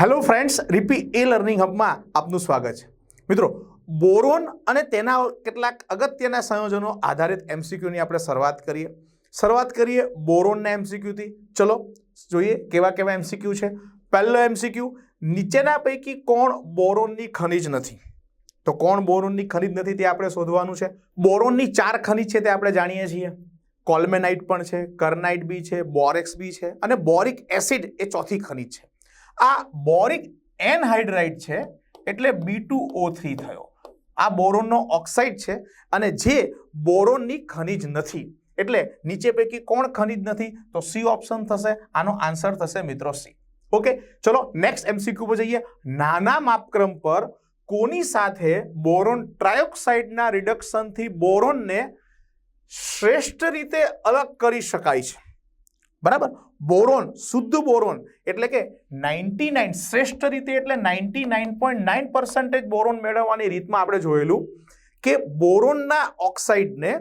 Hello friends રિપી એ learning હબમાં આપનું સ્વાગત છે. મિત્રો, બોરોન અને તેના કેટલાક અગત્યના સંયોજનો આધારિત એમસીક્યુની આપણે શરૂઆત કરીએ. શરૂઆત કરીએ બોરોનના એમસીક્યુથી ચલો, જોઈએ કેવા કેવા એમસીક્યુ છે. પહેલો એમસીક્યુ નીચેના પૈકી કોણ બોરોનની ખનિજ નથી? તો કોણ બોરોનની ખનિજ નથી તે આપણે શોધવાનું છે. બોરોનની ચાર ખનિજ છે તે આપણે જાણીએ છીએ. કોલ્મેનાઇટ પણ છે, કર્નાઇટ બી છે, બોરેક્સ બી છે અને બોરિક એસિડ એ ચોથી ખનિજ છે. આ બોરિક એનહાઇડ્રાઇડ છે એટલે બી ટુ ઓ થયો. આ બોરોનનો ઓક્સાઇડ છે અને જે બોરોનની ખનિજ નથી. એટલે નીચે પૈકી કોણ ખનિજ નથી? તો સી ઓપ્શન થશે. આનો આન્સર થશે મિત્રો સી ઓકે ચલો નેક્સ્ટ એમસીક્યુ પર જઈએ. નાના માપક્રમ પર કોની સાથે બોરોન ટ્રાયોક્સાઇડના રિડક્શનથી બોરોનને શ્રેષ્ઠ રીતે અલગ કરી શકાય છે? બરાબર? બોરોન, શુદ્ધ બોરોન. એટલે કે નાઇન્ટી નાઇન, શ્રેષ્ઠ રીતે એટલે ninety nine point nine percentage boron મેળવવાની રીતમાં આપણે જોયેલું કે બોરોનના ઓક્સાઇડને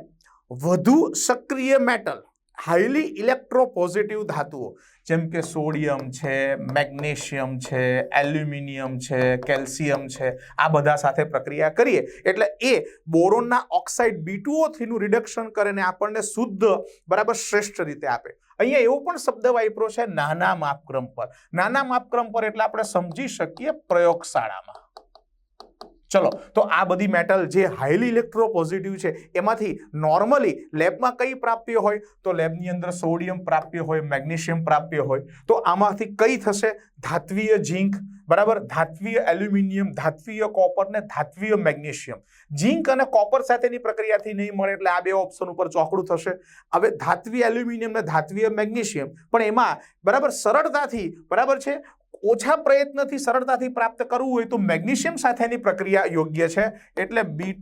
વધુ સક્રિય મેટલ હાઈલી ઇલેક્ટ્રોપોઝિટિવ ધાતુઓ, જેમ કે સોડિયમ છે, મેગ્નેશિયમ છે, એલ્યુમિનિયમ છે, કેલ્શિયમ છે, આ બધા સાથે પ્રક્રિયા કરીએ. એટલે એ બોરોનના ઓક્સાઇડ બી થ્રીનું રિડક્શન કરીને આપણને શુદ્ધ, બરાબર શ્રેષ્ઠ રીતે આપે. અહીંયા એવો પણ શબ્દ વાપરો છે, નાના માપક્રમ પર. નાના માપક્રમ પર એટલે આપણે સમજી શકીએ પ્રયોગશાળામાં. ચલો, તો આ બધી મેટલ જે હાઈલી ઇલેક્ટ્રો પોઝિટિવ છે, એમાંથી નોર્મલી લેબમાં કઈ પ્રાપ્ય હોય? તો લેબની અંદર સોડિયમ પ્રાપ્ય હોય મેગ્નેશિયમ પ્રાપ્ય હોય. તો આમાંથી કઈ થશે? ધાત્વીય ઝીંક, બરાબર? ધાત્વીય એલ્યુમિનિયમ ધાત્વીય કોપર ને ધાત્વીય મેગ્નેશિયમ ઝીંક અને કોપર સાથેની પ્રક્રિયાથી નહીં મળે એટલે આ બે ઓપ્શન ઉપર ચોકડું થશે. હવે ધાત્વીય એલ્યુમિનિયમ ને ધાત્વીય મેગ્નેશિયમ પણ એમાં બરાબર સરળતાથી, બરાબર છે? ઓછા પ્રયત્નથી સરળતાથી પ્રાપ્ત કરવું હોય તો મેગ્નેશિયમ સાથેની પ્રક્રિયા યોગ્ય છે. એટલે બી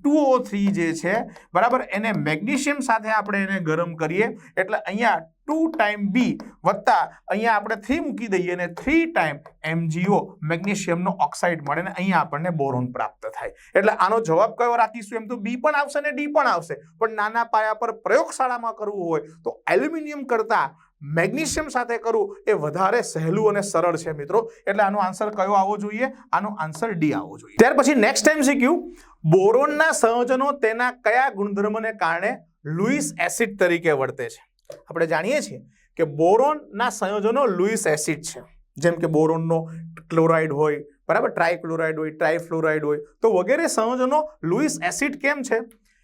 થ્રી જે છે, બરાબર, એને મેગ્નેશિયમ સાથે આપણે એને ગરમ કરીએ. એટલે અહીંયા ટુ ટાઈમ બી વત્તા અહીંયા આપણે થ્રી મૂકી દઈએ અને થ્રી ટાઈમ એમજીઓ મેગ્નેશિયમનો ઓક્સાઇડ મળે ને અહીંયા આપણને બોરોન પ્રાપ્ત થાય. એટલે આનો જવાબ કયો રાખીશું? એમ તો બી પણ આવશે ને ડી પણ આવશે. પણ નાના પાયા પર પ્રયોગશાળામાં કરવું હોય તો એલ્યુમિનિયમ કરતાં મેગ્નેશિયમ સાથે કરવું એ વધારે સહેલું અને સરળ છે મિત્રો. એટલે આનો આન્સર કયો આવવો જોઈએ? આનો આન્સર ડી આવવો જોઈએ. ત્યાર પછી નેક્સ્ટ ટાઈમ શીખ્યું બોરોનના સંયોજનો તેના કયા ગુણધર્મને કારણે લુઈસ એસિડ તરીકે વર્તે છે? આપણે જાણીએ છીએ કે બોરોનના સંયોજનો લુઈસ એસિડ છે. જેમ કે બોરોનનો ક્લોરાઇડ હોય, બરાબર? ટ્રાયક્લોરાઇડ હોય ટ્રાયફ્લોરાઇડ હોય. તો વગેરે સંયોજનો લુઈસ એસિડ કેમ છે?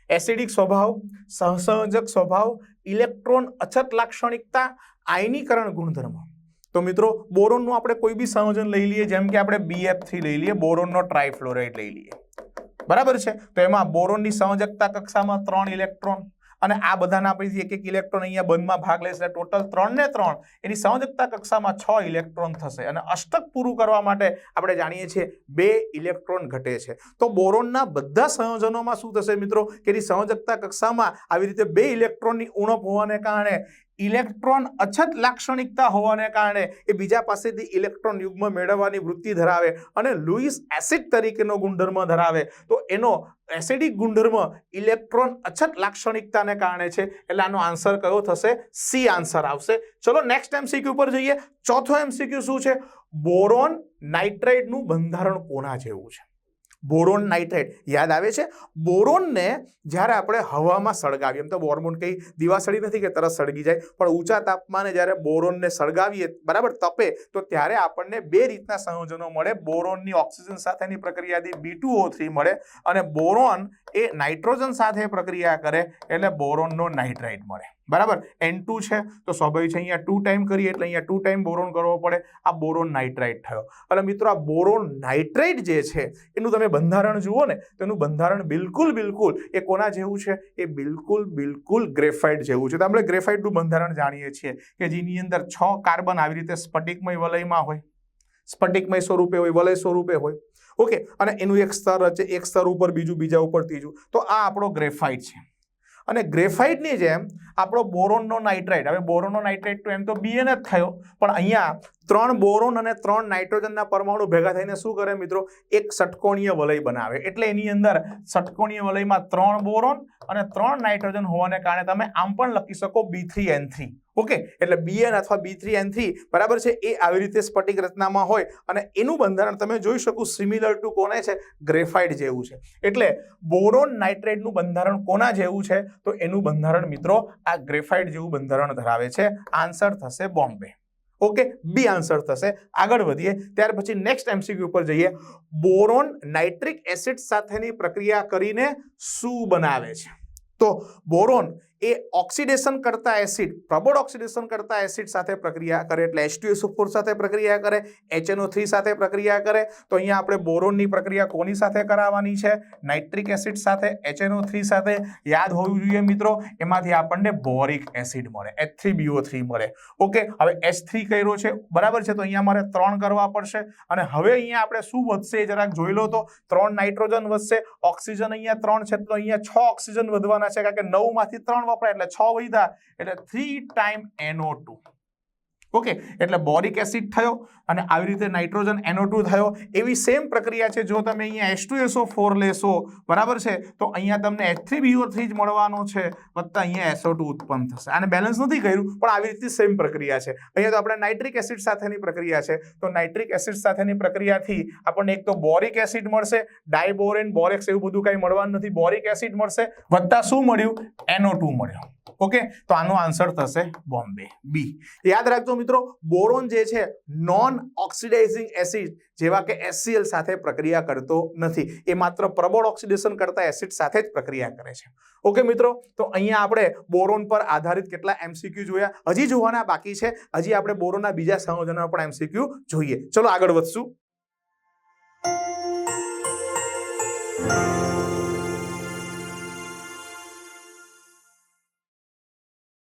એસિડિક સ્વભાવ, સહસંયોજક સ્વભાવ, ઇલેક્ટ્રોન અછત લાક્ષણિકતા, આયનીકરણ ગુણધર્મ. તો મિત્રો, બોરોનનું આપણે કોઈ બી સંયોજન લઈ લઈએ, જેમ કે આપણે બીએફથી લઈ લઈએ, બોરોનનો ટ્રાયફ્લોરાઇડ લઈ લઈએ. બરાબર છે? તો એમાં બોરોનની સંયોજકતા કક્ષામાં ત્રણ ઇલેક્ટ્રોન અને આ બધાના પૈકી એક એક ઇલેક્ટ્રોન અહીંયા બંધમાં ભાગ લેશે ટોટલ ત્રણ ને ત્રણ એની સંયોજકતા કક્ષામાં છ ઇલેક્ટ્રોન થશે. અને અષ્ટક પૂરું કરવા માટે આપણે જાણીએ છીએ બે ઇલેક્ટ્રોન ઘટે છે. તો બોરોનના બધા સંયોજનોમાં શું થશે મિત્રો? કે એની સંયોજકતા કક્ષામાં આવી રીતે બે ઇલેક્ટ્રોનની ઉણપ હોવાને કારણે ઇલેક્ટ્રોન અછત લાક્ષણિકતા હોવાને કારણે એ બીજા પાસેથી ઇલેક્ટ્રોન યુગ્મ મેળવવાની વૃત્તિ ધરાવે અને લુઈસ એસિડ તરીકેનો ગુણધર્મ ધરાવે. તો એનો એસિડિક ગુણધર્મ ઇલેક્ટ્રોન અછત લાક્ષણિકતાને કારણે છે. એટલે આનો આન્સર કયો થશે? સી આન્સર આવશે. ચલો નેક્સ્ટ એમસીક્યુ પર જઈએ. ચોથો એમસીક્યુ શું છે? બોરોન નાઇટ્રાઇડનું બંધારણ કોના જેવું છે? Boron nitrate. યાદ આવે છે? બોરોનને જ્યારે આપણે હવામાં સળગાવીએ, એમ તો બોર્મોન કંઈ દિવાસળી નથી કે તરત સળગી જાય, પણ ઊંચા તાપમાને જ્યારે બોરોનને સળગાવીએ, બરાબર, તપે, તો ત્યારે આપણને બે રીતના સંયોજનો મળે. બોરોનની ઓક્સિજન સાથેની પ્રક્રિયાથી બી ટુ ઓ થ્રી મળે અને બોરોન એ નાઇટ્રોજન સાથે પ્રક્રિયા કરે એટલે બોરોનનો નાઇટ્રાઇટ મળે. બરાબર? એન ટુ છે, તો સ્વાભાવિક છે અહીંયા ટુ ટાઈમ કરીએ એટલે અહીંયા ટુ ટાઈમ બોરોન કરવો પડે. આ બોરોન નાઇટ્રાઇટ થયો. અને મિત્રો આ બોરોન નાઇટ્રાઇટ જે છે, એનું તમે બંધારણ જુઓ ને, તો એનું બંધારણ બિલકુલ બિલકુલ એ કોના જેવું છે? એ બિલકુલ બિલકુલ ગ્રેફાઇટ જેવું છે. તો આપણે ગ્રેફાઇટનું બંધારણ જાણીએ છીએ કે જેની અંદર છ કાર્બન આવી રીતે સ્ફટિકમય વલયમાં હોય. સ્ફટિકમય સ્વરૂપે હોય, વલય સ્વરૂપે હોય. ઓકે અને એનું એક સ્તર છે, એક સ્તર ઉપર, બીજું, બીજા ઉપર ત્રીજું તો આ આપણો ગ્રેફાઇટ છે. અને ગ્રેફાઇટની જેમ આપણો બોરોનનો નાઇટ્રાઇડ. હવે બોરોનનો નાઇટ્રાઇડ તો એમ તો બીએન જ થયો. પણ અહીંયા ત્રણ બોરોન અને ત્રણ નાઇટ્રોજનના પરમાણુ ભેગા થઈને શું કરે મિત્રો? એક ષટકોણીય વલય બનાવે. એટલે એની અંદર ષટકોણીય વલયમાં ત્રણ બોરોન અને ત્રણ નાઇટ્રોજન હોવાને કારણે તમે આમ પણ લખી શકો B three N three okay? એટલે બીએન અથવા બી થ્રી એન થ્રી બરાબર છે? એ આવી રીતે સ્ફટિક રચનામાં હોય અને એનું બંધારણ તમે જોઈ શકો સિમિલર ટુ કોને છે? ગ્રેફાઇટ જેવું છે. એટલે બોરોન નાઇટ્રેટનું બંધારણ કોના જેવું છે? તો એનું બંધારણ મિત્રો આ ગ્રેફાઇટ જેવું બંધારણ ધરાવે છે. આન્સર થશે બોમ્બે. ઓકે, બી આન્સર થશે. આગળ વધીએ. ત્યાર પછી નેક્સ્ટ એમસીક્યુ ઉપર જઈએ. બોરોન નાઇટ્રિક એસિડ સાથેની પ્રક્રિયા કરીને શું બનાવે છે? તો બોરોન એ ઓક્સિડેશન કરતા એસિડ, પ્રબળ ઓક્સિડેશન કરતા એસિડ સાથે પ્રક્રિયા કરે એટલે H2SO4 સાથે પ્રક્રિયા કરે એચએનઓ થ્રી સાથે પ્રક્રિયા કરે. તો અહીંયા આપણે બોરોનની પ્રક્રિયા કોની સાથે કરાવવાની છે? નાઇટ્રિક એસિડ સાથે એચએનઓ થ્રી સાથે. યાદ હોવું જોઈએ મિત્રો, એમાંથી આપણને બોરિક એસિડ મળે H3BO3 મળે. ઓકે હવે એચ થ્રી કર્યો છે, બરાબર છે? તો અહીંયા મારે ત્રણ કરવા પડશે. અને હવે અહીંયા આપણે શું વધશે? જરાક જોઈ લો તો, ત્રણ નાઇટ્રોજન વધશે, ઓક્સિજન અહીંયા ત્રણ છે, તો અહીંયા છ ઓક્સિજન વધવાના છે કારણ કે નવમાંથી ત્રણ વપરાય એટલે છ વધ્યા એટલે three time NO two okay એટલે બોરિક એસિડ થયો અને આવી રીતે નાઇટ્રોજન એનો ટુ થયો. એવી સેમ પ્રક્રિયા છે, જો તમે અહીંયા એચ ટુ એસો ફોર લેશો, બરાબર છે? તો અહીંયા તમને એચ થ્રી બીઓ થ્રી જ મળવાનો છે, વત્તા અહીંયા એસો ટુ ઉત્પન્ન થશે. આને બેલેન્સ નથી કર્યું, પણ આવી રીતે સેમ પ્રક્રિયા છે. અહીંયા તો આપણે નાઇટ્રિક એસિડ સાથેની પ્રક્રિયા છે. તો નાઇટ્રિક એસિડ સાથેની પ્રક્રિયાથી આપણને એક તો બોરિક એસિડ મળશે ડાયબોરેન બોરેક્સ એવું બધું કંઈ મળવાનું નથી. બોરિક એસિડ મળશે, વત્તા શું મળ્યું? એનો ટુ મળ્યો. ઓકે? તો આનો આન્સર થશે બોમ્બે. બી. યાદ રાખજો મિત્રો, બોરોન જે છે નોન ઓક્સિડાઇઝિંગ એસિડ જેવા કે એસસીએલ સાથે પ્રક્રિયા કરતો નથી. એ માત્ર પ્રબળ ઓક્સિડેશન કરતા એસિડ સાથે જ પ્રક્રિયા કરે છે. ઓકે મિત્રો, તો અહીંયા આપણે બોરોન પર આધારિત કેટલા એમસીક્યુ જોયા? હજી જોવાના બાકી છે. હજી આપણે બોરોનના બીજા સંયોજનો પણ એમસીક્યુ જોઈએ. ચલો આગળ વધશું.